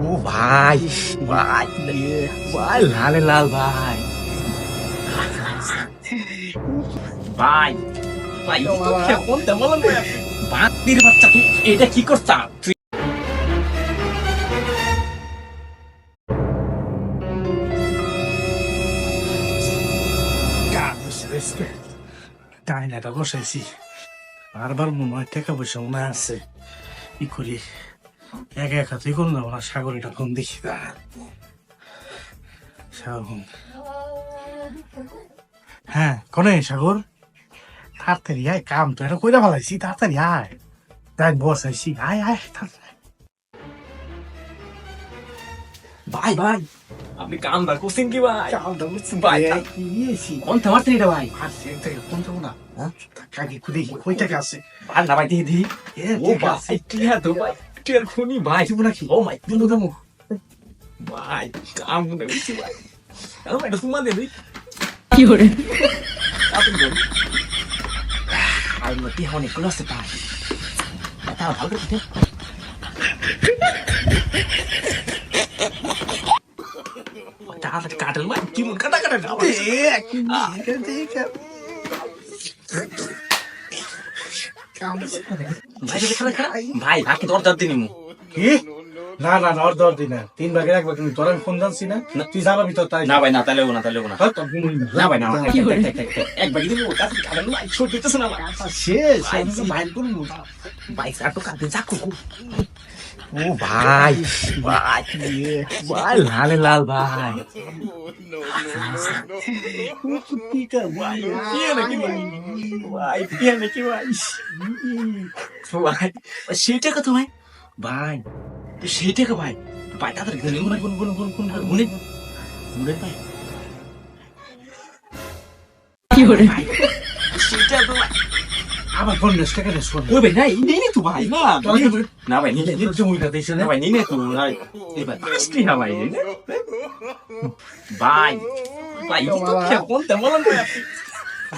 ও ভাই ভাই ভাই লালে লাল ভাই। ভাই ভাই কোন তেমন বাতির বাচ্চা তুই এটা কি করছা? তুই টাইনাটা বসাইছি বারবার মনে হয় টাকা পয়সা মনে আছে কি করি একা একা তুই কোন যাব না? সাগর এটা কোন দেখি সাগর কোন? হ্যাঁ কনে সাগর? তাড়াতাড়ি আয় কাম তো এটা কইরা ফেলাইছি তাড়াতাড়ি আয়। দেখ বসাইছি আয় আয় তাড়াতাড়ি ভাই ভাই আপনি কামটা করছেন কি ভাই? কামটা বুঝছি ভাই, কি নিয়েছি কোন এটা ভাই? আর সে থেকে কোন না? হ্যাঁ? কাকি কই টাকা আছে না ভাই দিয়ে দিই ও আছে। তো ভাই? টিয়ার খুনি ভাই দিব নাকি ও মাই দিলো দেবো ভাই কাম করে বেশি ভাই ও এটা সুমা দেবি কি hore আপনি বলুন আর মতি হনে কোন আছে ভাই এটা ভালো করে দিতে তাড়াতাড়ি কাটেল ভাই কি মন কাটা কাটা যাবে ভাই যদি খানা খানা ভাই ভাকে দরজার দিনি মু কি না না না ওর দর দিন না তিন ভাগের এক ভাগ তুমি তোর আমি ফোন জানছি না তুই যাবা ভিতর তাই না ভাই না তাহলে না তাহলে না হ্যাঁ, তোর ঘুমোই না। না ভাই না কি হলো? একবার কাছে কাটেল ভাই ছোট দিতেছ না শেষ ভাই, সাটো কাটে যা কুকু ও ভাই ভাই। ভাই। লালে লাল ভাই। পিয়ে নাকি ভাই ভাই সেইটা কা ভাই। ভাই তাড়াতাড়ি গুন গুন গুন গুন গুন গুন। গুনে ভাই। কি hore ভাই সেইটা তো ভাই আবার পঞ্চাশ টাকা রে শোন ওই ভাই? নাই নেই নে তো ভাই। না না ভাই নিলে নিলে জমি না দিয়েছে না ভাই নিলে তো ভাই। এই ভাই কি হ্যাঁ ভাই ভাই ভাই তো কি কোন তেমন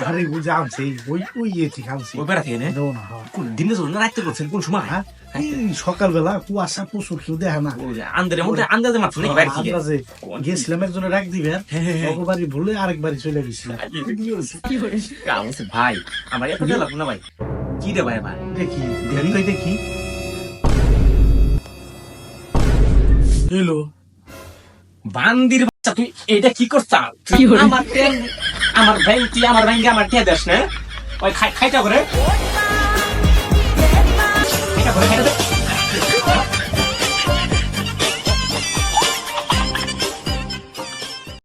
আরে আনছি ওই ওই ইয়ে থেকে আনছি ওই বেড়া থেকে না না হ্যাঁ। কোন দিনে জন্য রাখতে করছেন কোন সময়? হ্যাঁ? সকালবেলা কুয়াশা প্রচুর কেউ দেখে না। আন্দারের মধ্যে আন্দাজে মাত্র আন্দাজে গেছিলাম একজনে রাখ দিবেন বাড়ি ভুলে আরেক বাড়ি চলে গেছিলাম। ভাই আমার এত দেওয়া না ভাই। কি রে ভাই ভাই? দেখি দেখি। ওই দেখি। এলো বান্দির বাচ্চা তুই এটা কি করছা? তুই আমার আমার ব্যাংক তুই আমার ব্যাংকে আমার টিয়া দেশ না? ওই খাই খাইটা করে খাইটা করে খাইটা করে